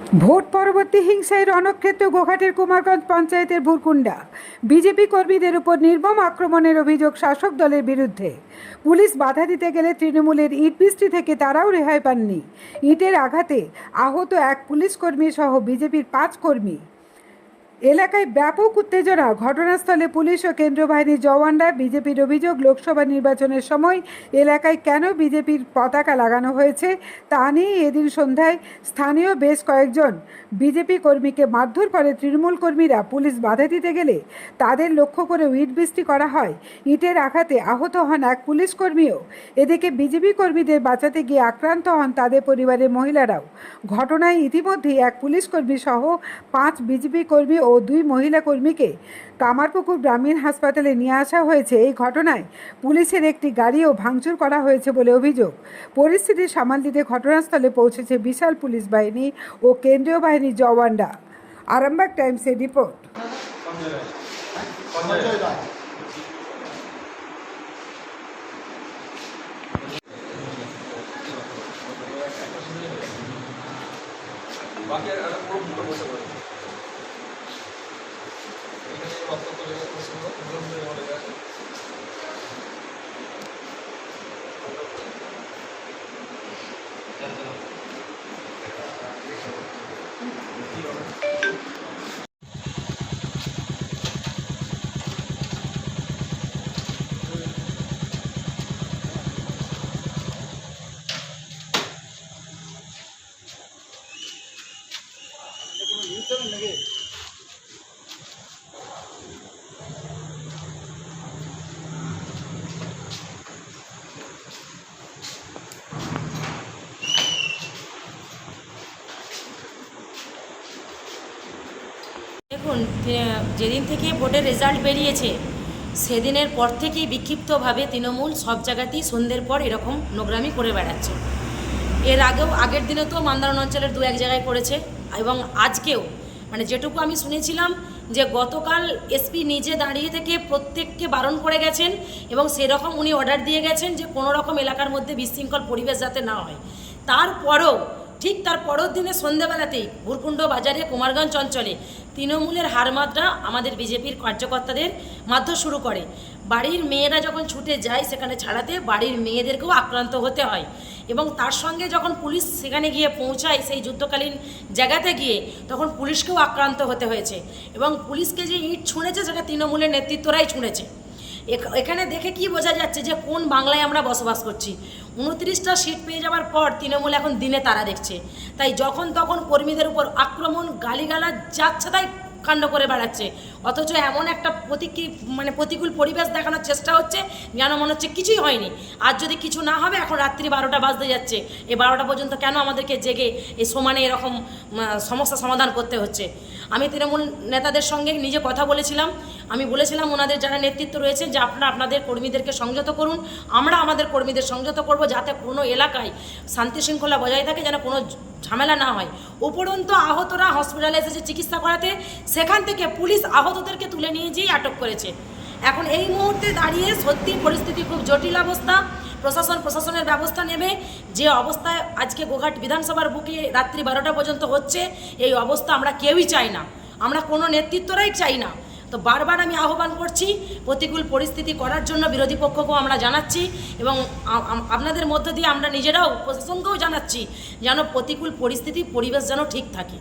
Vote পরবর্তী হিংসায় রণক্ষেত্র গোঘাটের কুমারগঞ্জ পঞ্চায়েতের ভুরকুণ্ডা। বিজেপি কর্মীদের উপর নির্মম আক্রমণের অভিযোগ শাসক দলের বিরুদ্ধে। পুলিশ বাধা দিতে গেলে তৃণমূলের ইট বৃষ্টি থেকে তারাও রেহাই পাননি। ইটের আঘাতে আহত এক পুলিশ কর্মী সহ বিজেপির পাঁচ কর্মী। এলাকায় ব্যাপক উত্তেজনা। ঘটনাস্থলে পুলিশ ও কেন্দ্রীয় বাহিনীর জওয়ানরা বিজেপির অভিযোগ, লোকসভা নির্বাচনের সময় এলাকায় কেন বিজেপির পতাকা লাগানো হয়েছে তা নিয়ে এদিন সন্ধ্যায় স্থানীয় বেশ কয়েকজন বিজেপি কর্মীকে মারধর করে তৃণমূল কর্মীরা পুলিশ বাধা দিতে গেলে তাদের লক্ষ্য করে ইট বৃষ্টি করা হয়। ইটের আঘাতে আহত হন এক পুলিশ কর্মীও। এদিকে বিজেপি কর্মীদের বাঁচাতে গিয়ে আক্রান্ত হন তাদের পরিবারের মহিলারাও। ঘটনায় ইতিমধ্যেই এক পুলিশ কর্মী সহ পাঁচ বিজেপি কর্মী দুই মহিলা কর্মীকে কামারপুকুর গ্রামীণ হাসপাতালে নিয়ে আসা হয়েছে। এই ঘটনায় পুলিশের একটি গাড়িও ভাঙচুর করা হয়েছে বলে অভিযোগ। পরিস্থিতি সামাল দিতে ঘটনাস্থলে পৌঁছেছে বিশাল পুলিশ বাহিনী ও কেন্দ্রীয় বাহিনীর জওয়ানরা। আরামবাগ টাইমসের রিপোর্ট। বাকি আর পুরো বসে পড়ে Gracias. দেখুন যেদিন থেকে ভোটের রেজাল্ট বেরিয়েছে, সেদিনের পর থেকেই বিক্ষিপ্তভাবে তৃণমূল সব জায়গাতেই সন্ধ্যের পর এরকম নোংরামি করে বেড়াচ্ছে। এর আগেও, আগের দিনে তো মান্দারণ অঞ্চলের দু এক জায়গায় করেছে, এবং আজকেও মানে যেটুকু আমি শুনেছিলাম যে গতকাল এসপি নিজে দাঁড়িয়ে থেকে প্রত্যেককে বারণ করে গেছেন, এবং সেরকম উনি অর্ডার দিয়ে গেছেন যে কোনো রকম এলাকার মধ্যে বিশৃঙ্খল পরিবেশ যাতে না হয়। তারপরেও ঠিক তার পরের দিনে সন্ধেবেলাতেই ভুরকুণ্ড বাজারে কুমারগঞ্জ অঞ্চলে তৃণমূলের হারমাত্রা আমাদের বিজেপির কার্যকর্তাদের মাধ্যম শুরু করে। বাড়ির মেয়েরা যখন ছুটে যায় সেখানে ছাড়াতে বাড়ির মেয়েদেরকেও আক্রান্ত হতে হয় এবং তার সঙ্গে যখন পুলিশ সেখানে গিয়ে পৌঁছায় সেই যুদ্ধকালীন জায়গাতে গিয়ে তখন পুলিশকেও আক্রান্ত হতে হয়েছে এবং পুলিশকে যে ইট ছুঁড়েছে সেটা তৃণমূলের নেতৃত্বরাই ছুঁড়েছে। এখানে দেখে কি বোঝা যাচ্ছে যে কোন বাংলায় আমরা বসবাস করছি? উনত্রিশটা সিট পেয়ে যাওয়ার পর তৃণমূল এখন দিনে তারা দেখছে। তাই যখন তখন কর্মীদের উপর আক্রমণ গালিগালা যাচ্ছে, তাই কাণ্ড করে বেড়াচ্ছে। অথচ এমন একটা প্রতিকি মানে প্রতিকূল পরিবেশ দেখানোর চেষ্টা হচ্ছে, যেন মনে হচ্ছে কিছুই হয়নি। আর যদি কিছু না হবে, এখন রাত্রি বারোটা বাজতে যাচ্ছে। এই বারোটা পর্যন্ত কেন আমাদেরকে জেগে এই সমানে এরকম সমস্যা সমাধান করতে হচ্ছে? আমি তৃণমূল নেতাদের সঙ্গে নিজে কথা বলেছিলাম। আমি বলেছিলাম ওনাদের যারা নেতৃত্ব রয়েছে যে আপনারা আপনাদের কর্মীদেরকে সংযত করুন। আমরা আমাদের কর্মীদের সংযত করব যাতে কোনো এলাকায় শান্তি শৃঙ্খলা বজায় থাকে, যেন কোনো ঝামেলা না হয়। উপরন্তু আহতরা হসপিটালে এসেছে চিকিৎসা করাতে সেখান থেকে পুলিশ আহতদেরকে তুলে নিয়ে যেয়ে আটক করেছে। এখন এই মুহূর্তে দাঁড়িয়ে সত্যি পরিস্থিতি খুব জটিল অবস্থা। প্রশাসন প্রশাসনের ব্যবস্থা নেবে। যে অবস্থায় আজকে গোঘাট বিধানসভার বুকে রাত্রি বারোটা পর্যন্ত হচ্ছে, এই অবস্থা আমরা কেউই চাই না। আমরা কোনো নেতৃত্বরাই চাই না। তো বারবার আমি আহ্বান করছি, প্রতিকূল পরিস্থিতি করার জন্য বিরোধী পক্ষকেও আমরা জানাচ্ছি এবং আপনাদের মধ্য দিয়ে আমরা নিজেরাও প্রশাসনকেও জানাচ্ছি, যেন প্রতিকূল পরিস্থিতি, পরিবেশ যেন ঠিক থাকে।